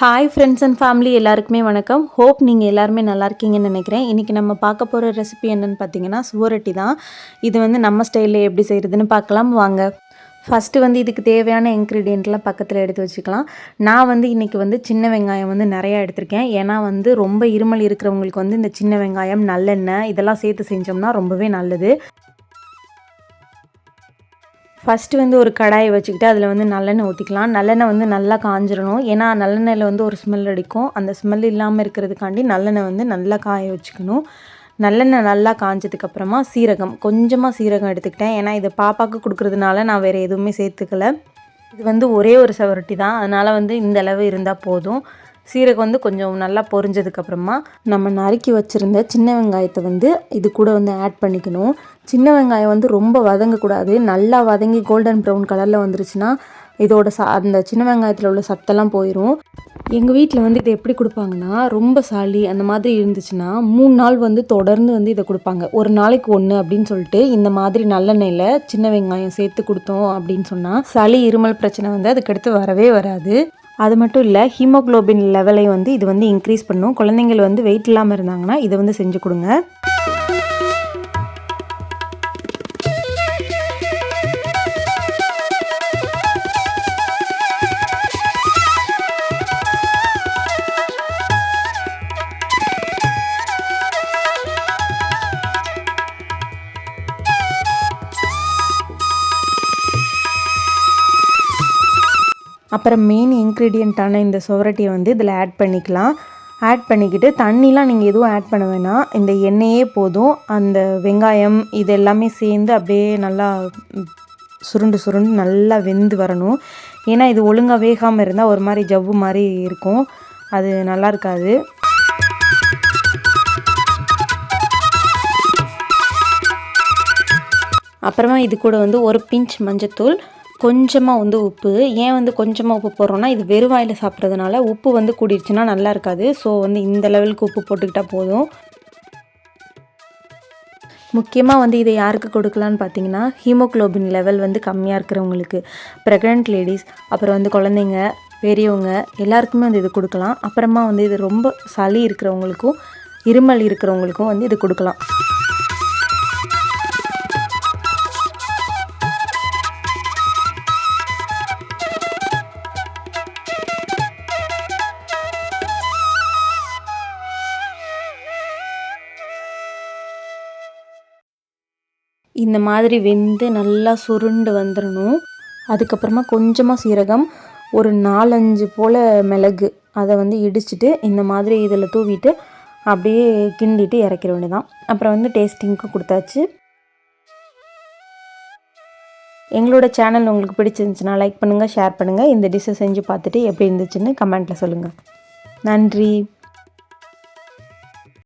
Hi friends and family எல்லாருக்குமே வணக்கம். Hope நீங்கள் எல்லாருமே நல்லா இருக்கீங்கன்னு நினைக்கிறேன். இன்றைக்கி நம்ம பார்க்க போகிற ரெசிபி என்னென்னு பார்த்தீங்கன்னா சுவரொட்டி தான். இது வந்து நம்ம ஸ்டைலில் எப்படி செய்கிறதுன்னு பார்க்கலாம். வாங்க. ஃபஸ்ட்டு வந்து இதுக்கு தேவையான இன்க்ரீடியண்ட்லாம் பக்கத்தில் எடுத்து வச்சுக்கலாம். நான் வந்து இன்றைக்கி வந்து சின்ன வெங்காயம் வந்து நிறையா எடுத்திருக்கேன். ஏன்னா வந்து ரொம்ப இருமல் இருக்கிறவங்களுக்கு வந்து இந்த சின்ன வெங்காயம் நல்லெண்ணெய் இதெல்லாம் சேர்த்து செஞ்சோம்னா ரொம்பவே நல்லது. ஃபஸ்ட்டு வந்து ஒரு கடாயை வச்சுக்கிட்டு அதில் வந்து நல்லெண்ணெய் ஊற்றிக்கலாம் நல்லெண்ணெய் வந்து நல்லா காஞ்சிடணும் ஏன்னா நல்லெண்ணெயில் வந்து ஒரு ஸ்மெல் அடிக்கும். அந்த ஸ்மெல் இல்லாமல் இருக்கிறதுக்காண்டி நல்லெண்ணெய் வந்து நல்லா காய வச்சுக்கணும். நல்லெண்ணெய் நல்லா காஞ்சதுக்கப்புறமா சீரகம். கொஞ்சமாக சீரகம் எடுத்துக்கிட்டேன். ஏன்னா இதை பாப்பாவுக்கு கொடுக்குறதுனால நான் வேறு எதுவுமே சேர்த்துக்கல. இது வந்து ஒரே ஒரு சவரட்டி தான். அதனால் வந்து இந்த அளவு இருந்தால் போதும். சீரகம் வந்து கொஞ்சம் நல்லா பொரிஞ்சதுக்கப்புறமா நம்ம நறுக்கி வச்சுருந்த சின்ன வெங்காயத்தை வந்து இது கூட வந்து ஆட் பண்ணிக்கணும். சின்ன வெங்காயம் வந்து ரொம்ப வதங்கக்கூடாது. நல்லா வதங்கி கோல்டன் ப்ரௌன் கலரில் வந்துருச்சுன்னா இதோட ச அந்த சின்ன வெங்காயத்தில் உள்ள சத்தெல்லாம் போயிடும் எங்கள் வீட்டில் வந்து இதை எப்படி கொடுப்பாங்கன்னா ரொம்ப சளி அந்த மாதிரி இருந்துச்சுன்னா மூணு நாள் வந்து தொடர்ந்து வந்து இதை கொடுப்பாங்க. ஒரு நாளைக்கு ஒன்று அப்படின்னு சொல்லிட்டு இந்த மாதிரி நல்லெண்ணெயில் சின்ன வெங்காயம் சேர்த்து கொடுத்தோம் அப்படின்னு சொன்னால் சளி இருமல் பிரச்சனை வந்து அதுக்கடுத்து வரவே வராது. அது மட்டும் இல்லை ஹீமோக்ளோபின் லெவலை வந்து இது வந்து இன்க்ரீஸ் பண்ணும். குழந்தைங்கள் வந்து வெயிட் இல்லாமல் இருந்தாங்கன்னா இதை வந்து செஞ்சு கொடுங்க. அப்புறம் மெயின் இன்க்ரீடியண்ட்டான இந்த சுவரட்டியை வந்து இதில் ஆட் பண்ணிக்கலாம். ஆட் பண்ணிக்கிட்டு தண்ணிலாம் நீங்கள் எதுவும் ஆட் பண்ண வேணாம். இந்த எண்ணெயே போதும். அந்த வெங்காயம் இது எல்லாமே சேர்ந்து அப்படியே நல்லா சுருண்டு சுருண்டு நல்லா வெந்து வரணும். ஏன்னா இது ஒழுங்காக வேகாமல் இருந்தால் ஒரு மாதிரி ஜவ்வு மாதிரி இருக்கும். அது நல்லா இருக்காது. அப்புறமா இது கூட வந்து ஒரு பிஞ்ச் மஞ்சத்தூள் கொஞ்சமாக வந்து உப்பு. ஏன் வந்து கொஞ்சமாக உப்பு போடுறோன்னா இது வெறும் வாயில் சாப்பிட்றதுனால உப்பு வந்து கூடிடுச்சுன்னா நல்லா இருக்காது. ஸோ வந்து இந்த லெவலுக்கு உப்பு போட்டுக்கிட்டால் போதும். முக்கியமாக வந்து இதை யாருக்கு கொடுக்கலான்னு பார்த்தீங்கன்னா ஹீமோக்ளோபின் லெவல் வந்து கம்மியாக இருக்கிறவங்களுக்கு ப்ரெக்னென்ட் லேடிஸ் அப்புறம் வந்து குழந்தைங்க பெரியவங்க எல்லாருக்குமே வந்து இது கொடுக்கலாம். அப்புறமா வந்து இது ரொம்ப சளி இருக்கிறவங்களுக்கும் இருமல் இருக்கிறவங்களுக்கும் வந்து இது கொடுக்கலாம். இந்த மாதிரி வெந்து நல்லா சுருண்டு வந்துடணும் அதுக்கப்புறமா கொஞ்சமாக சீரகம் ஒரு நாலஞ்சு போல் மிளகு அதை வந்து இடிச்சிட்டு இந்த மாதிரி இதில் தூவிட்டு அப்படியே கிண்டிட்டு இறக்கிற வேண்டியதான் அப்புறம் வந்து டேஸ்டிங்க்கு கொடுத்தாச்சு. எங்களோட சேனல் உங்களுக்கு பிடிச்சிருந்துச்சுன்னா லைக் பண்ணுங்கள் ஷேர் பண்ணுங்கள் இந்த டிஷ்ஷை செஞ்சு பார்த்துட்டு எப்படி இருந்துச்சுன்னு கமெண்ட்டில் சொல்லுங்கள் நன்றி.